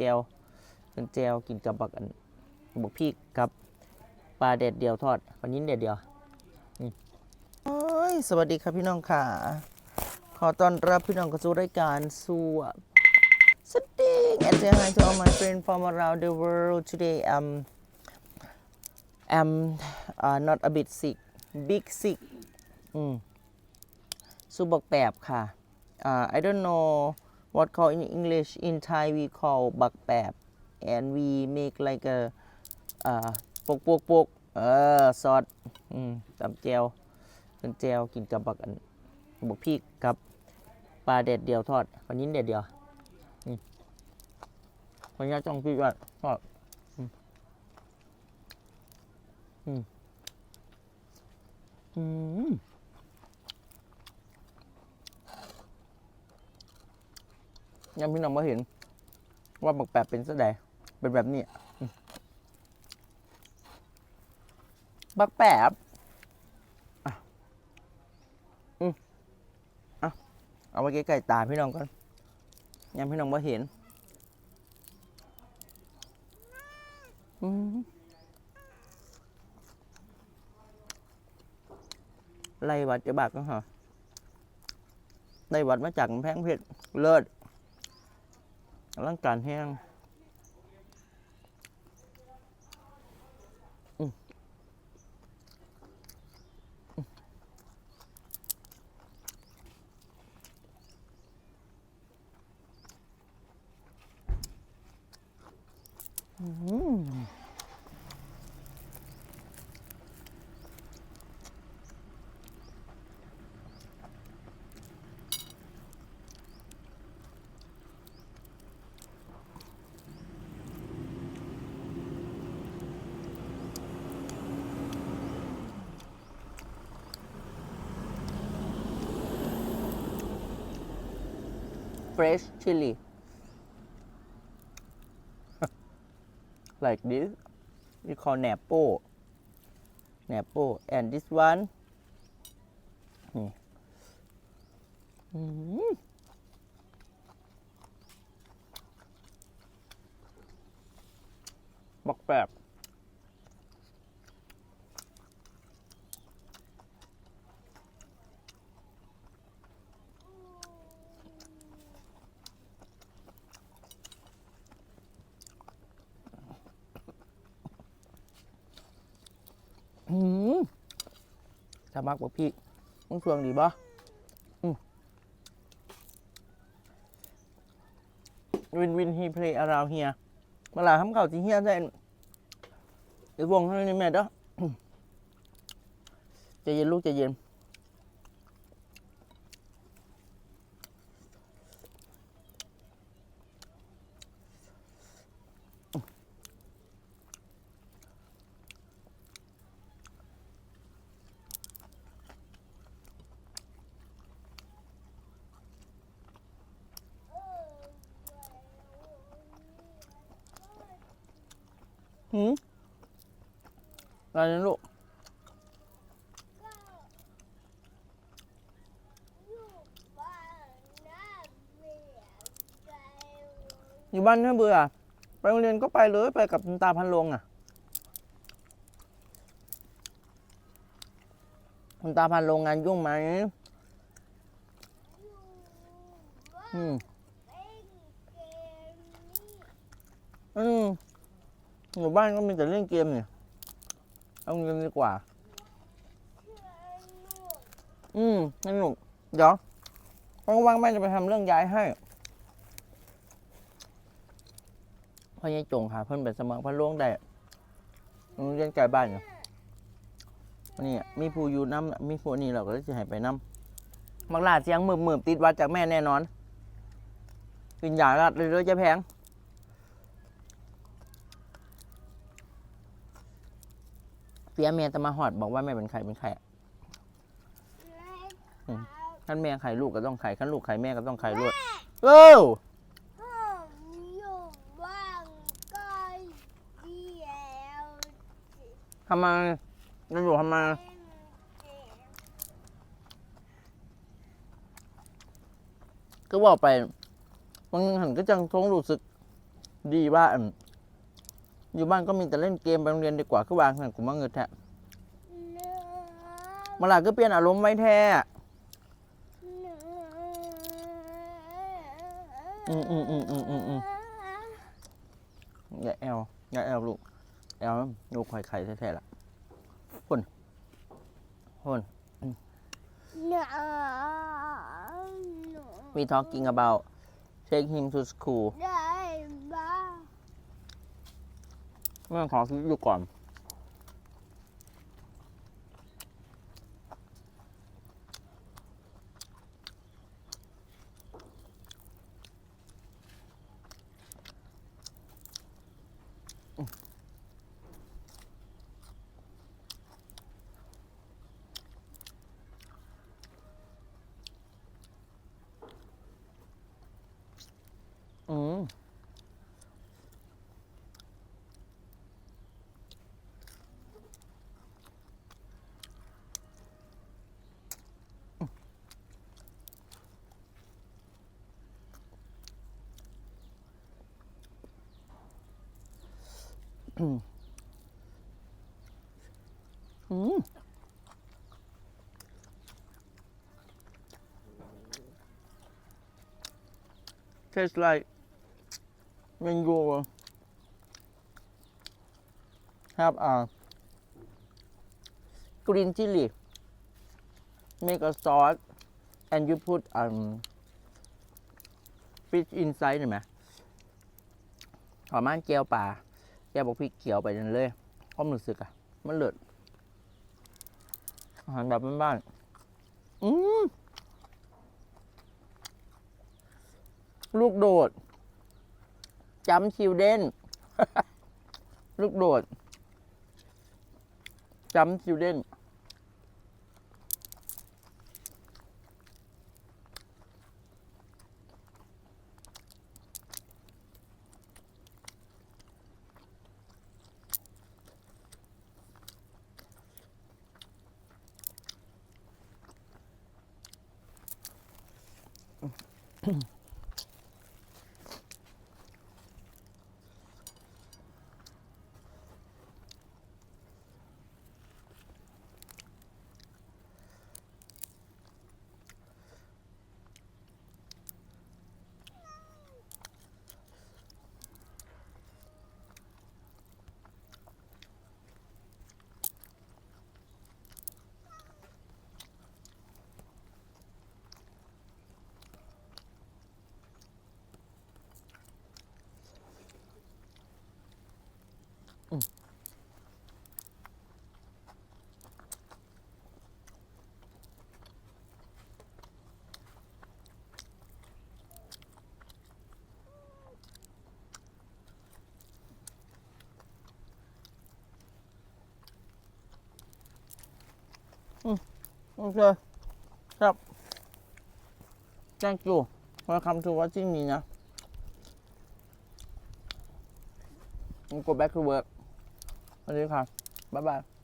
จวเป็นแจวกินกับบักอันบักพริกกับปลาเด็ดเดียวทอดปลานิ้นเด็ดเดียวนี่โอ้ยสวัสดีครับพี่น้องค่ะ ขอต้อนรับพี่น้องเข้าสู่รายการสัวสติง and say hi to all my friends from around the world today um am uh, not a bit sick big sick อืมสุบอกแปบค่ะ uh, I don't know what call in English in Thai we call บักแปบ and we make like a uh, ปกปกปกเออซอสอืมตำแจวเป็นแจวกินกับบักอันบักพริกกับปลาเด็ดเดียวทอดปลานิ้นเด็ดเดียวคนนุญาตจ้องพี่ว่าทอดอืมอืมอืม ยังพี่น้องมาเห็น ว่าบักแปบเป็นสะใดเป็นแบบนี้อืมบักแปบอืมอะเอาไว้ใกล้ๆตาพี่น้องก่อนยังพี่น้องมาเห็นอืมไล่วัดจะบักก็เหรอไล่วัดมาจากแพงเพชรเลิศ ร่างการแห้งอืม fresh chili like this we call napo napo and this one นี่อืมบักแบบ อืม ถ้ามักบอกพี่มึงสวงดีบ่วินวินฮีเพลย์อาราวเฮียมาลาทำเข่าจีเฮียได้ไอ้วงเท่านี้แม่เด้ออืมใจเย็นลูกใจเย็น หืมอะไรนะลูกอยู่บ้านถ้าเบื่อ ไปโรงเรียนก็ไปเลย ไปกับตาพันลงอะคุณตาพันลงงานยุ่งไหม อืม อืม อยู่บ้านก็มีแต่เล่นเกมเนี่ย เอาเงินดีกว่า อืมสนุก เดี๋ยวว่างๆแม่จะไปทำเรื่องย้ายให้พ่อยายจงค่ะเพิ่นเป็นสมัครพระหลวงได้เรียนไกลบ้านเนี่ยนี่มีผู้อยู่น้ำมีผู้นี่เราก็จะให้ไปน้ำมักลาดเสียงมืบมืบติดวัดจากแม่แน่นอน กินยาลัดเลยเลยจะแพง ปียเมียจะมาหอดบอกว่าแม่เป็นใครเป็นใครอะท่านแม่ไข่ลูกก็ต้องไข่ขั้นลูกไข่แม่ก็ต้องไข่ลวดเอ้าอยู่บ้านก็เดียทำไมจะอยู่ทำไมก็บอกไปมันหันก็จังทรงรู้สึกดีว่า อั่นอยู่บ้านก็มีแต่เล่นเกมไปโรงเรียนดีกว่าคือวางนั่นกูมาเงินแท้เนื้อมาหลาก็เปลี่ยนอารมณ์ไว้แท้เนื้ออืมอืมอืมอืมอืมอืมอย่าแอลอย่าแอลลูกแอลลูกไข่ไข่แท้ๆล่ะคนคนเนื้อ we talking about take him to school ได้บ้า เรื่องขอคิดอยู่ก่อน อืม อืม tastes like when you have a green chili make a sauce and you put um fish inside เห็นไหมหอมมันแก้วป่า แกบอกพี่เขียวไปนั่นเลยความรู้สึกอะมันเลิศอาหารแบบบ้านๆอืมลูกโดดจำชิวเด่นลูกโดดจำชิวเด่น Hmm. โอเคครับ thank you welcome to watching me นะ go back to work สวัสดีค่ะบ๊ายบาย